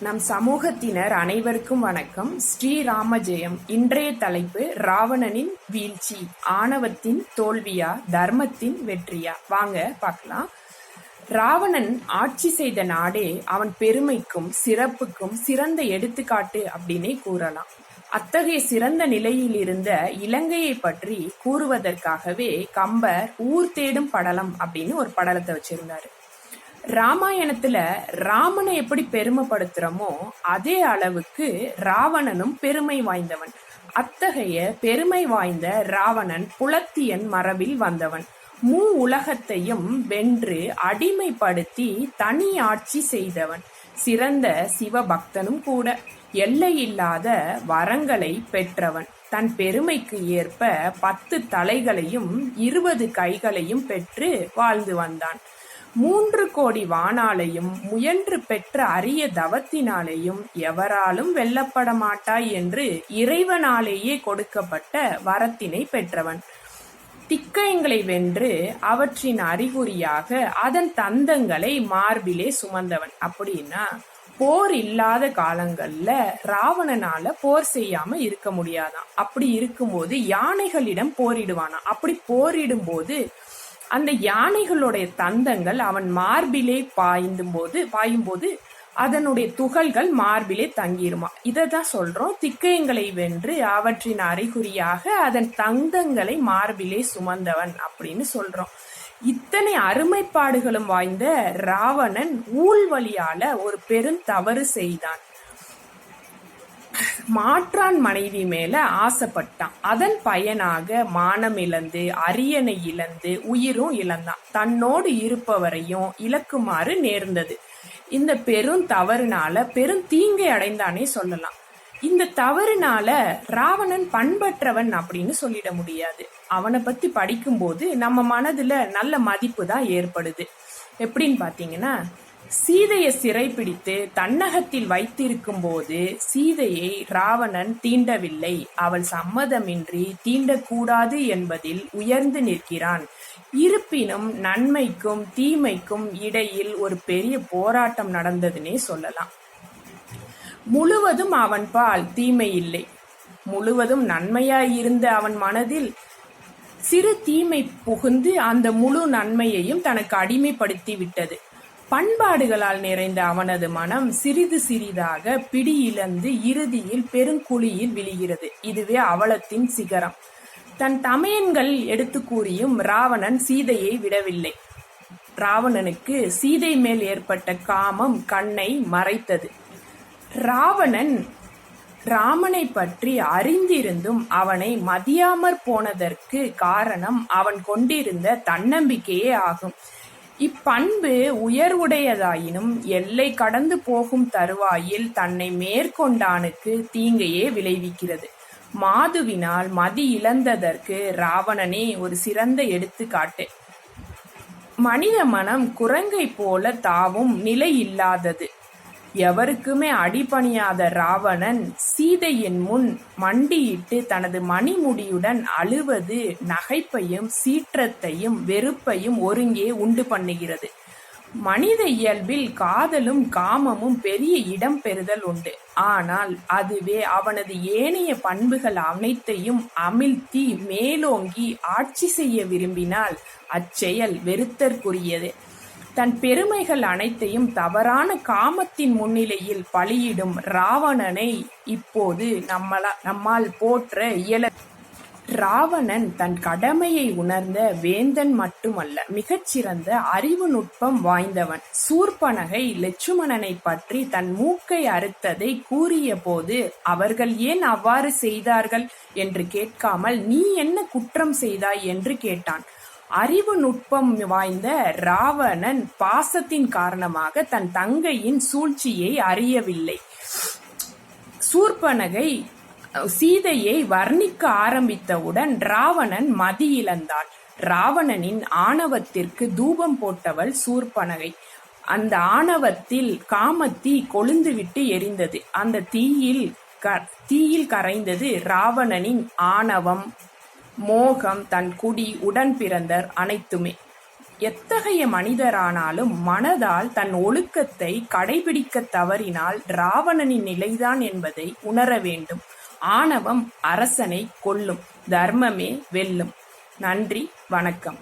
நம் சமூகத்தினர் அனைவருக்கும் வணக்கம். ஸ்ரீராம ஜெயம் இன்றைய தலைப்பு ராவணனின் வீழ்ச்சி ஆணவத்தின் தோல்வியா தர்மத்தின் வெற்றியா? வாங்க பார்க்கலாம். ராவணன் ஆட்சி செய்த நாடே அவன் பெருமைக்கும் சிறப்புக்கும் சிறந்த எடுத்துக்காட்டு அப்படின்னே கூறலாம். அத்தகைய சிறந்த நிலையில் இருந்த இலங்கையை பற்றி கூறுவதற்காகவே கம்பர் ஊர் தேடும் படலம் அப்படின்னு ஒரு படலத்தை வச்சிருந்தாரு. ராமாயணத்துல ராமனை எப்படி பெருமைப்படுத்துறோமோ அதே அளவுக்கு ராவணனும் பெருமை வாய்ந்தவன். அத்தகைய பெருமை வாய்ந்த ராவணன் புலத்தியன் மரபில் வந்தவன். மூ உலகத்தையும் வென்று அடிமைப்படுத்தி தனி ஆட்சி செய்தவன். சிறந்த சிவபக்தனும் கூட. எல்லையில்லாத வரங்களை பெற்றவன். தன் பெருமைக்கு ஏற்ப பத்து தலைகளையும் இருபது கைகளையும் பெற்று வாழ்ந்து வந்தான். மூன்று கோடி வானாலையும் முயன்று பெற்ற அரிய தவத்தினாலேயும் எவராலும் வெல்லப்பட மாட்டாய் என்று இறைவனாலேயே கொடுக்கப்பட்ட வரத்தினை பெற்றவன். திக்கயங்களை வென்று அவற்றின் அறிகுறியாக அதன் தந்தங்களை மார்பிலே சுமந்தவன். அப்படின்னா போர் இல்லாத காலங்கள்ல ராவணனால போர் செய்யாம இருக்க முடியாதான். அப்படி இருக்கும்போது யானைகளிடம் போரிடுவானா? அப்படி போரிடும் போது அந்த யானைகளுடைய தந்தங்கள் அவன் மார்பிலே பாய்ந்தும் போது பாயும் போது அதனுடைய துகள்கள் மார்பிலே தங்கிருமா இதை தான் சொல்றோம். திக்கயங்களை வென்று அவற்றின் அறிகுறியாக அதன் தந்தங்களை மார்பிலே சுமந்தவன் அப்படின்னு சொல்றோம். இத்தனை அருமைப்பாடுகளும் வாய்ந்த ராவணன் ஊழ்வழியால வழியால ஒரு பெருந்தவறு செய்தான். மாற்றான் மனைவி மேல ஆசைப்பட்டான். அதன் பயனாக மானம் இழந்து அரியணை இழந்து உயிரும் இழந்தான். தன்னோடு இருப்பவரையும் இழக்குமாறு நேர்ந்தது. இந்த பெரும் தவறுனால பெரும் தீங்கை அடைந்தானே சொல்லலாம். இந்த தவறுனால ராவணன் பண்பற்றவன் அப்படின்னு சொல்லிட முடியாது. அவனை பத்தி படிக்கும்போது நம்ம மனதுல நல்ல மதிப்பு தான் ஏற்படுது. எப்படின்னு பாத்தீங்கன்னா சீதையை சிறைப்பிடித்து தன்னகத்தில் வைத்திருக்கும் போது சீதையை ராவணன் தீண்டவில்லை. அவள் சம்மதமின்றி தீண்டக்கூடாது என்பதில் உயர்ந்து நிற்கிறான். இருப்பினும் நன்மைக்கும் தீமைக்கும் இடையில் ஒரு பெரிய போராட்டம் நடந்ததுன்னே சொல்லலாம். முழுவதும் அவன் பால் தீமை இல்லை. முழுவதும் நன்மையாயிருந்த அவன் மனதில் சிறு தீமை புகுந்து அந்த முழு நன்மையையும் தனக்கு அடிமைப்படுத்தி விட்டது. பண்பாடுகளால் நிறைந்த அவனது மனம் சிறிது சிறிதாக பிடியிழந்து இறுதியில் பெருங்குழியில் விழுகிறது. இதுவே அவலத்தின் சிகரம். தன் தமையன்கள் எடுத்து கூறியும் ராவணன் சீதையை விடவில்லை. ராவணனுக்கு சீதை மேல் ஏற்பட்ட காமம் கண்ணை மறைத்தது. ராவணன் ராமனை பற்றி அறிந்திருந்தும் அவனை மதியாமற் போனதற்கு காரணம் அவன் கொண்டிருந்த தன்னம்பிக்கையே ஆகும். இப்பண்பு உயர்வுடையதாயினும் எல்லை கடந்து போகும் தருவாயில் தன்னை மேற்கொண்டானுக்கு தீங்கையே விளைவிக்கிறது. மாதுவினால் மதி இழந்ததற்கு ராவணனே ஒரு சிறந்த எடுத்துக்காட்டு. மனித மனம் குரங்கை போல தாவும் நிலை இல்லாதது எவருக்குமே அடிபணியாத ராவணன் சீதையின் முன் மண்டியிட்டு தனது மணிமுடியுடன் அழுவது நகைப்பையும் சீற்றத்தையும் வெறுப்பையும் ஒருங்கே உண்டு பண்ணுகிறது. மனித இயல்பில் காதலும் காமமும் பெரிய இடம் பெறுதல் உண்டு. ஆனால் அதுவே அவனது ஏனைய பண்புகள் அனைத்தையும் அமிழ்த்தி மேலோங்கி ஆட்சி செய்ய விரும்பினால் அச்செயல் வெறுத்தற்குரியது. தன் பெருமைகள் அனைத்தையும் தவறான காமத்தின் முன்னிலையில் பலியிடும் ராவணனை இப்போது நம்மளா நம்மால் போற்ற இயல ராவணன் தன் கடமையை உணர்ந்த வேந்தன் மட்டுமல்ல மிகச்சிறந்த அறிவு நுட்பம் வாய்ந்தவன். சூர்பனகை லட்சுமணனை பற்றி தன் மூக்கை அறுத்ததை கூறிய போது அவர்கள் ஏன் அவ்வாறு செய்தார்கள்? என்று கேட்காமல் நீ என்ன குற்றம் செய்தாய்? என்று கேட்டான். அறிவு நுட்பம் வாய்ந்த ராவணன் பாசத்தின் காரணமாக தன் தங்கையின் சூழ்ச்சியை அறியவில்லை. சூர்பனகை சீதையை வர்ணிக்க ஆரம்பித்தவுடன் ராவணன் மதி இழந்தான் ராவணனின் ஆணவத்திற்கு தூபம் போட்டவள் சூர்பனகை. அந்த ஆணவத்தில் காமத்தீ கொழுந்துவிட்டு எரிந்தது. அந்த தீயில் தீயில் கரைந்தது ராவணனின் ஆணவம். மோகம் தன் குடி உடன் பிறந்தர் அனைத்துமே. எத்தகைய மனிதரானாலும் மனதால் தன் ஒழுக்கத்தை கடைபிடிக்க தவறினால் ராவணனின் நிலைதான் என்பதை உணர வேண்டும். ஆணவம் அரசனை கொல்லும் தர்மமே வெல்லும். நன்றி வணக்கம்.